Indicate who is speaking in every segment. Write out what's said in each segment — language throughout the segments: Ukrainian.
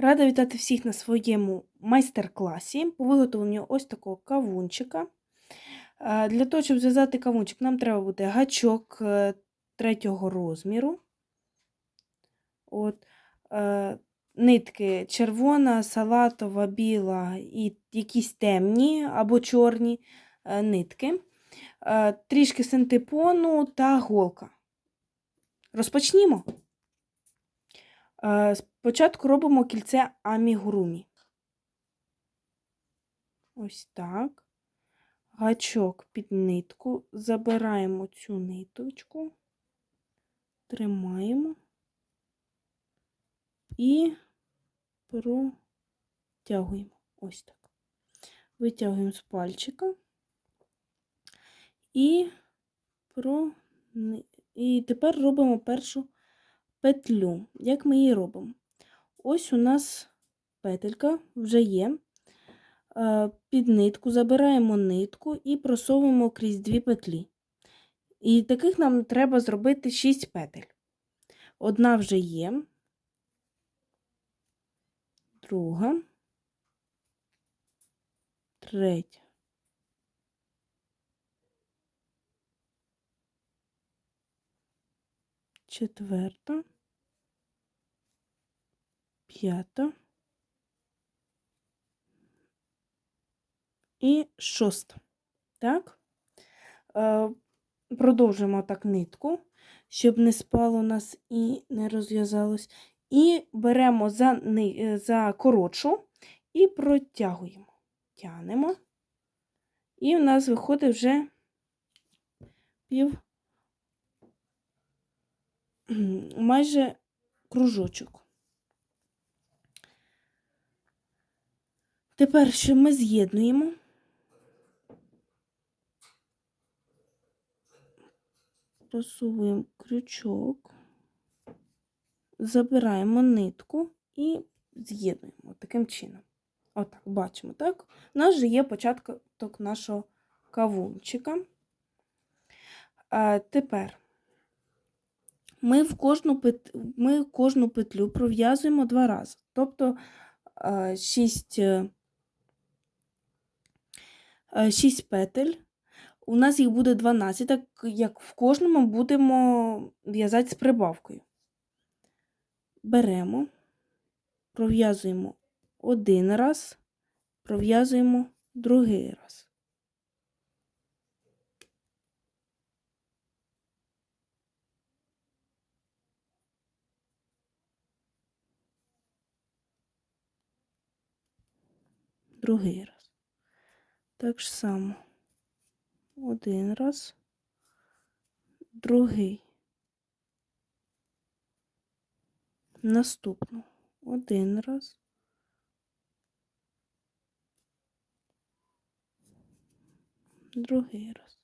Speaker 1: Рада вітати всіх на своєму майстер-класі по виготовленню ось такого кавунчика. Е, Для того, щоб зв'язати кавунчик, нам треба буде гачок е, третього розміру. От, е, нитки червона, салатова, біла і якісь темні або чорні нитки, трішки синтепону та голка. Розпочнімо. Спочатку робимо кільце амігурумі. Ось так. Гачок під нитку. Забираємо цю ниточку, тримаємо і протягуємо. Ось так. Витягуємо з пальчика і, про... і тепер робимо першу петлю. Як ми її робимо? Ось у нас петелька вже є. Е, Під нитку забираємо нитку і просовуємо крізь дві петлі. І таких нам треба зробити 6 петель. Одна вже є, друга, третя. Четверта, п'ята і шоста. Так? Е, Продовжуємо так нитку, щоб не спало у нас і не розв'язалось. І беремо за, е, за коротшу і протягуємо. Тянемо. І у нас виходить вже пів майже кружочок. Тепер що ми з'єднуємо. Просовуємо крючок, забираємо нитку і з'єднуємо таким чином. Отак, бачимо, так? У нас вже є початок нашого кавунчика. А, тепер ми в кожну, пет... ми кожну петлю пров'язуємо два рази. Тобто 6, 6 петель. У нас їх буде 12, так як в кожному будемо в'язати з прибавкою. Беремо, пров'язуємо один раз, пров'язуємо другий раз. Другий раз. Так само. Один раз, другий. Наступну. Один раз. Другий раз.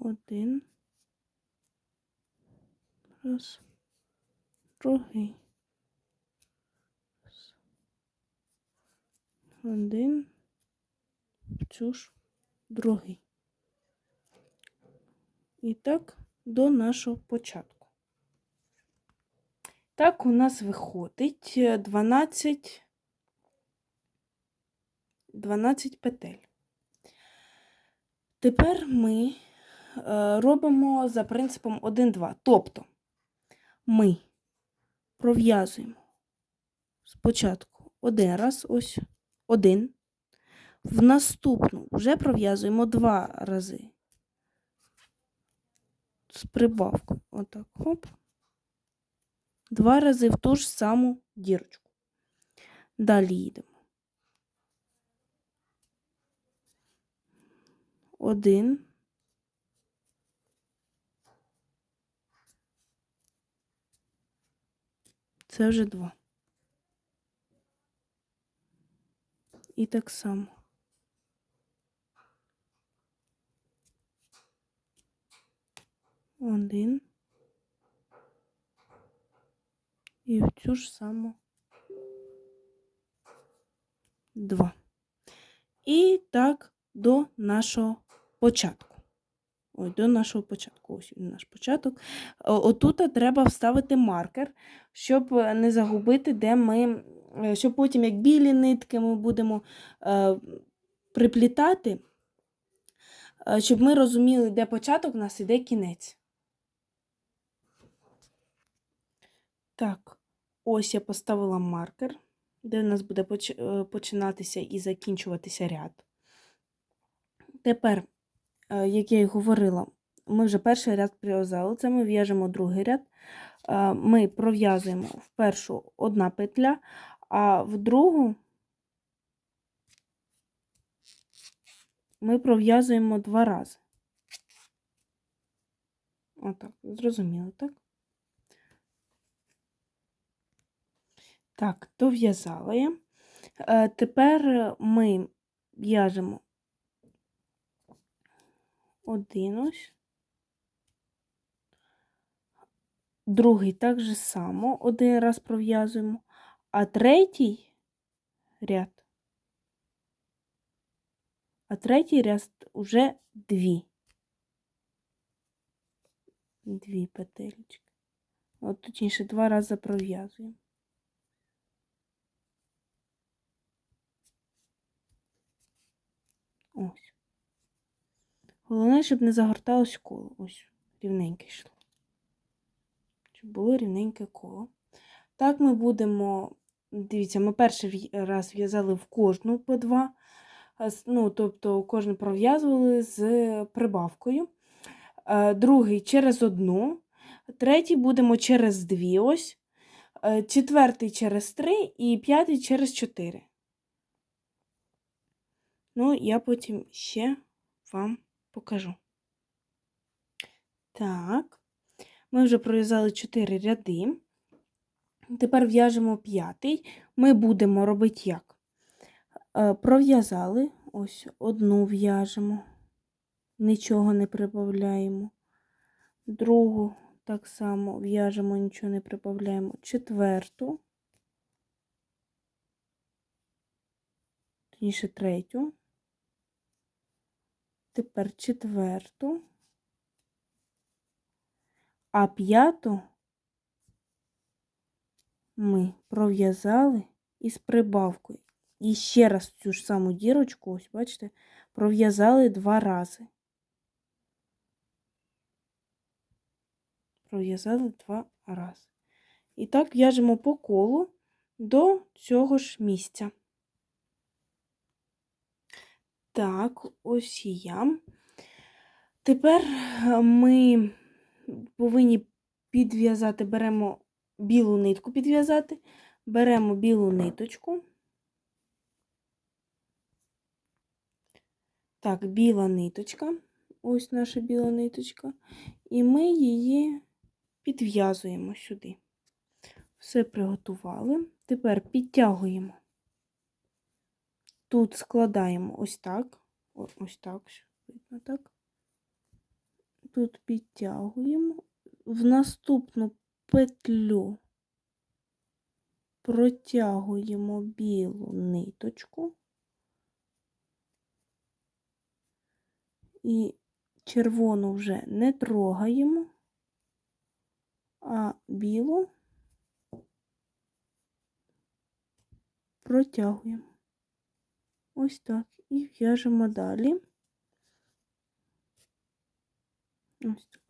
Speaker 1: Один. Раз. Другий. Один. Ж другий. І так до нашого початку. Так, у нас виходить 12, 12 петель. Тепер ми е, робимо за принципом 1-2. Тобто ми пров'язуємо спочатку один раз, ось один. В наступну вже пров'язуємо два рази з прибавкою. Отак, хоп. Два рази в ту ж саму дірочку. Далі їдемо. Один. Це вже два. І так само. Один. І в цю ж саму два. І так до нашого початку. Ой, до нашого початку. Ось він наш початок. Отут треба вставити маркер, щоб не загубити, де ми, е, щоб потім, як білі нитки, ми будемо е, приплітати, е, щоб ми розуміли, де початок у нас і де кінець. Так, ось я поставила маркер, де у нас буде поч- починатися і закінчуватися ряд. Тепер, як я і говорила, ми вже перший ряд прив'язали, це ми в'яжемо другий ряд. Ми пров'язуємо в першу одна петля, а в другу ми пров'язуємо два рази. Отак, зрозуміло, так? Так, дов'язала я. Е, Тепер ми в'яжемо один ось. Другий так же само один раз пров'язуємо, а третій ряд. А третій ряд уже дві. Дві петельки. От точніше, два рази пров'язуємо. Ось. Головне, щоб не загорталось коло. Ось, рівненьке йшло. Щоб було рівненьке коло. Так ми будемо. Дивіться, ми перший раз в'язали в кожну по два. Ну, тобто кожну пров'язували з прибавкою. Е, Другий через одну. Третій будемо через дві ось. Е, Четвертий через три і п'ятий через чотири. Ну, я потім ще вам покажу. Так, ми вже пров'язали 4 ряди. Тепер в'яжемо п'ятий. Ми будемо робити як? Е, Пров'язали, ось одну в'яжемо, нічого не прибавляємо. Другу так само в'яжемо, нічого не прибавляємо. Четверту, точніше третю. Тепер четверту. А п'яту ми пров'язали із прибавкою. І ще раз цю ж саму дірочку, ось бачите, пров'язали два рази. Пров'язали два рази. І так в'яжемо по колу до цього ж місця. Так, ось і я. Тепер е, ми повинні підв'язати, беремо білу нитку підв'язати, беремо білу ниточку. Так, біла ниточка, ось наша біла ниточка, і ми її підв'язуємо сюди. Все приготували. Тепер підтягуємо. Тут складаємо ось так, ось так, видно так. Тут підтягуємо. В наступну петлю протягуємо білу ниточку і червону вже не трогаємо, а білу протягуємо. Ось так. І в'яжемо далі. Ось так.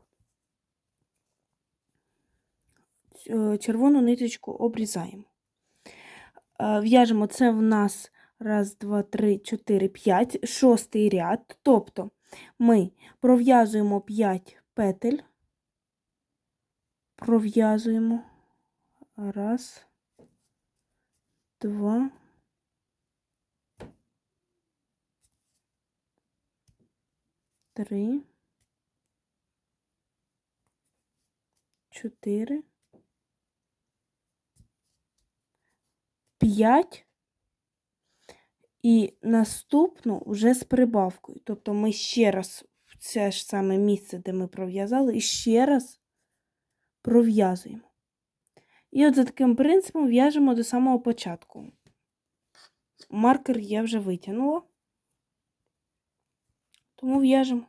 Speaker 1: Ць- е, Червону ниточку обрізаємо. Е, В'яжемо це в нас раз, два, три, чотири, п'ять, шостий ряд. Тобто ми пров'язуємо 5 петель, пров'язуємо. Раз, два, три, чотири, п'ять. І наступну вже з прибавкою. Тобто ми ще раз в це ж саме місце, де ми пров'язали, і ще раз пров'язуємо. І от за таким принципом в'яжемо до самого початку. Маркер я вже витягнула, тому в'яжемо.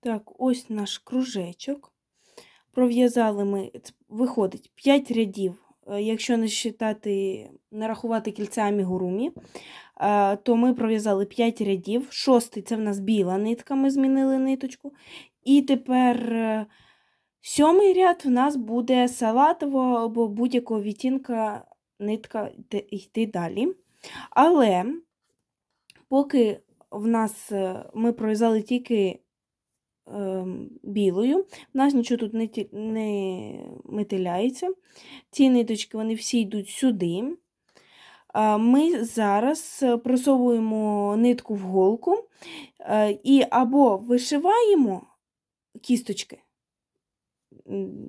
Speaker 1: Так, ось наш кружечок. Пров'язали ми, виходить 5 рядів. Е, Якщо не считати, не рахувати кільця амігурумі, е, то ми пров'язали 5 рядів. Шостий це в нас біла нитка, ми змінили ниточку. І тепер е, сьомий ряд в нас буде салатового або будь-якого відтінка нитка йти- далі. Але поки в нас ми пров'язали тільки білою, в нас нічого тут не, не метиляється. Ці ниточки вони всі йдуть сюди. Ми зараз е, просовуємо нитку в голку е, і або вишиваємо кісточки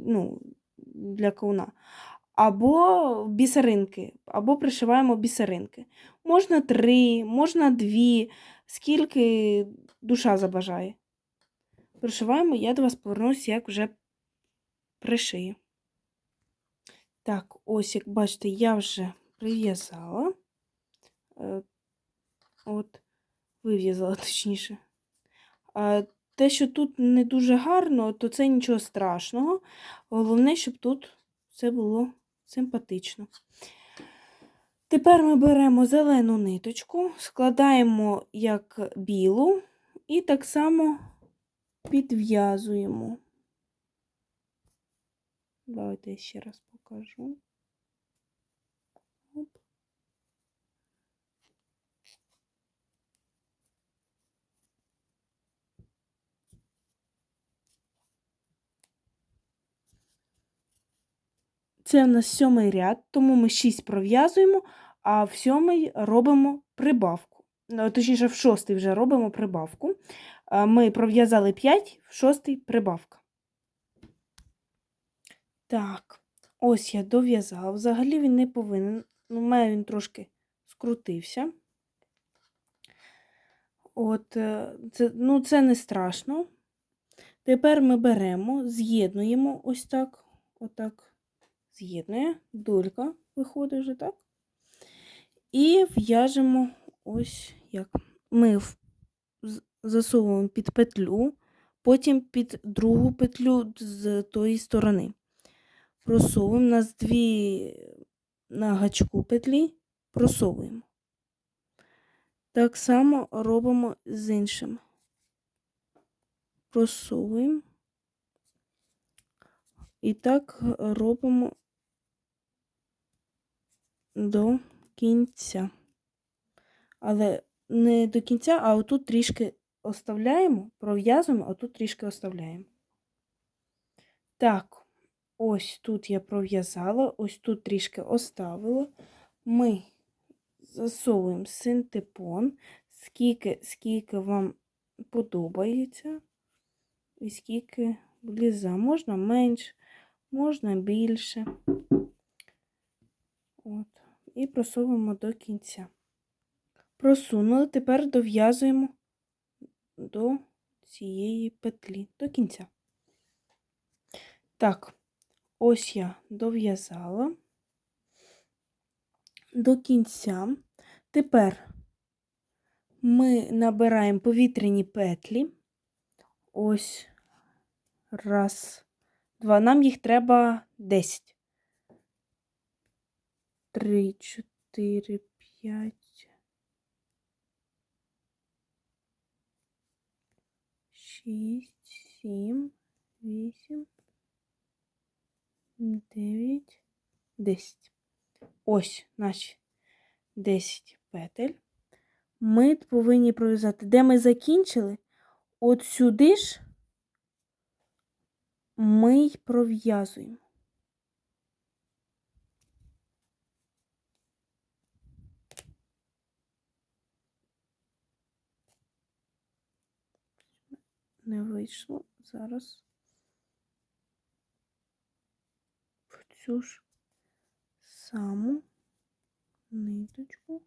Speaker 1: ну, для кауна, або бісеринки, або пришиваємо бісеринки. Можна три, можна дві, скільки душа забажає. Пришиваємо, я до вас повернусь, як вже пришию. Так, ось, як бачите, я вже прив'язала. Е, От, вив'язала точніше. Те, що тут не дуже гарно, то це нічого страшного. Головне, щоб тут все було симпатично. Тепер ми беремо зелену ниточку, складаємо як білу і так само підв'язуємо. Давайте я ще раз покажу. Оп. Це в нас сьомий ряд, тому ми 6 пров'язуємо, а в сьомий робимо прибавку. Ну, Точніше, в шостий вже робимо прибавку. А Ми пров'язали 5, в шостий прибавка. Так, ось я дов'язала. Взагалі він не повинен. Ну, мене він трошки скрутився. От, е, це, ну, це не страшно. Тепер ми беремо, з'єднуємо ось так, отак, з'єднує, долька виходить вже так. І в'яжемо ось як. Ми засовуємо під петлю, потім під другу петлю з тої сторони. Просовуємо. У нас дві на гачку петлі, просовуємо. Так само робимо з іншим. Просовуємо. І так робимо до кінця. Але не до кінця, а отут трішки оставляємо, пров'язуємо, а тут трішки оставляємо. Так, ось тут я пров'язала, ось тут трішки оставила. Ми засовуємо синтепон, скільки, скільки вам подобається, і скільки вліза. Можна менше, можна більше. От. І просовуємо до кінця. Просунули, тепер дов'язуємо до цієї петлі, до кінця. Так, ось я дов'язала до кінця. Тепер ми набираємо повітряні петлі. Ось раз, два. Нам їх треба 10. Три, чотири, п'ять. Шість, сім, вісім, дев'ять, десять. Ось наші 10 петель. Ми повинні пров'язати, де ми закінчили, от сюди ж ми й пров'язуємо. Не вийшло зараз. В цю ж саму ниточку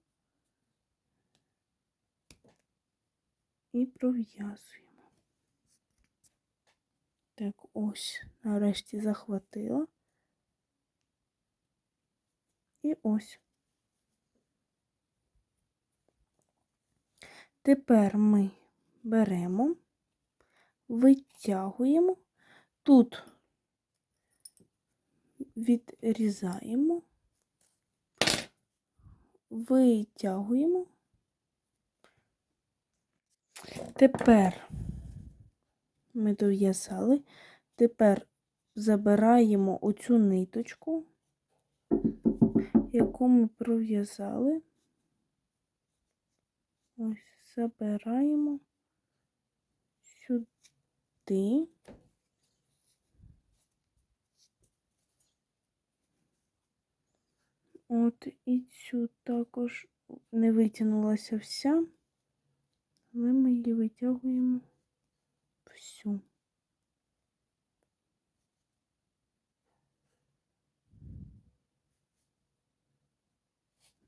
Speaker 1: і пров'язуємо. Так, ось, нарешті захватила. І ось. Тепер ми беремо, витягуємо. Тут відрізаємо, витягуємо. Тепер ми дов'язали. Тепер забираємо оцю ниточку, яку ми пров'язали. Ось, забираємо сюди. От і цю також не витягнулася вся, але ми її витягуємо всю.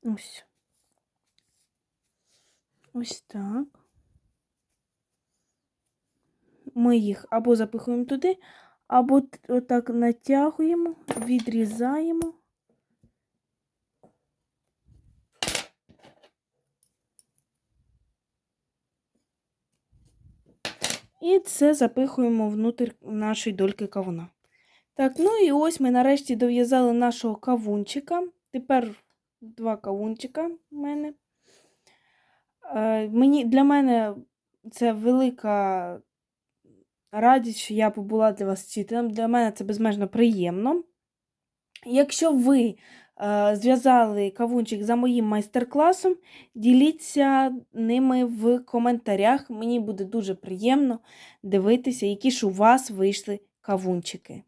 Speaker 1: Ось. Ось так. Ми їх або запихуємо туди, або отак натягуємо, відрізаємо. І це запихуємо внутрь нашої дольки кавуна. Так, ну і ось ми нарешті дов'язали нашого кавунчика. Тепер два кавунчика в мене. Е, мені, для мене це велика радість, що я побула для вас вчителем. Для мене це безмежно приємно. Якщо ви е, зв'язали кавунчик за моїм майстер-класом, діліться ними в коментарях. Мені буде дуже приємно дивитися, які ж у вас вийшли кавунчики.